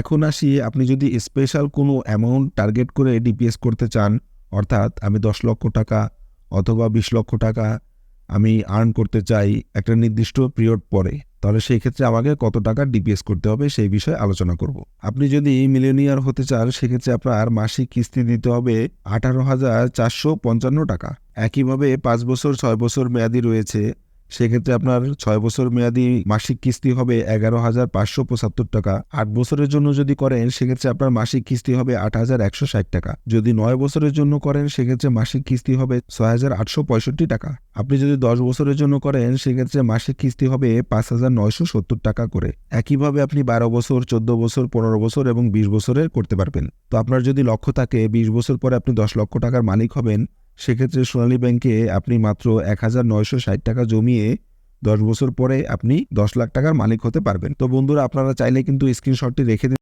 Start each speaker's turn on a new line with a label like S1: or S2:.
S1: এখন আসি, আপনি যদি স্পেশাল কোনো অ্যামাউন্ট টার্গেট করে ডিপিএস করতে চান, অর্থাৎ আমি দশ লক্ষ টাকা অথবা বিশ লক্ষ টাকা আমি আর্ন করতে চাই একটা নির্দিষ্ট পিরিয়ড পরে, তাহলে সেই ক্ষেত্রে আমাকে কত টাকা ডিপিএস করতে হবে সেই বিষয়ে আলোচনা করব। আপনি যদি মিলেনিয়ার হতে চান, সেক্ষেত্রে আপনার মাসিক কিস্তি দিতে হবে আঠারো হাজার চারশো পঞ্চান্ন টাকা। একইভাবে পাঁচ বছর, ছয় বছর মেয়াদি রয়েছে সেক্ষেত্রে আপনার ছয় বছর মেয়াদি মাসিক কিস্তি হবে এগারো হাজার পাঁচশো পঁচাত্তর টাকা। আট বছরের জন্য যদি করেন, সেক্ষেত্রে আপনার মাসিক কিস্তি হবে আট হাজার একশো ষাট টাকা। যদি নয় বছরের জন্য করেন, সেক্ষেত্রে মাসিক কিস্তি হবে ছয় হাজার আটশো পঁয়ষট্টি টাকা। আপনি যদি দশ বছরের জন্য করেন, সেক্ষেত্রে মাসিক কিস্তি হবে পাঁচ হাজার নয়শো সত্তর টাকা করে। একইভাবে আপনি বারো বছর, চোদ্দ বছর, পনেরো বছর এবং বিশ বছরের করতে পারবেন। তো আপনার যদি লক্ষ্য থাকে, বিশ বছর পরে আপনি দশ লক্ষ টাকার মালিক হবেন সেক্ষেত্রে সোনালী ব্যাংকে আপনি মাত্র এক হাজার নয়শো ষাট টাকা জমিয়ে দশ বছর পরে আপনি দশ লাখ টাকার মালিক হতে পারবেন। তো বন্ধুরা, আপনারা চাইলে কিন্তু স্ক্রিনশটটি রেখে দিন।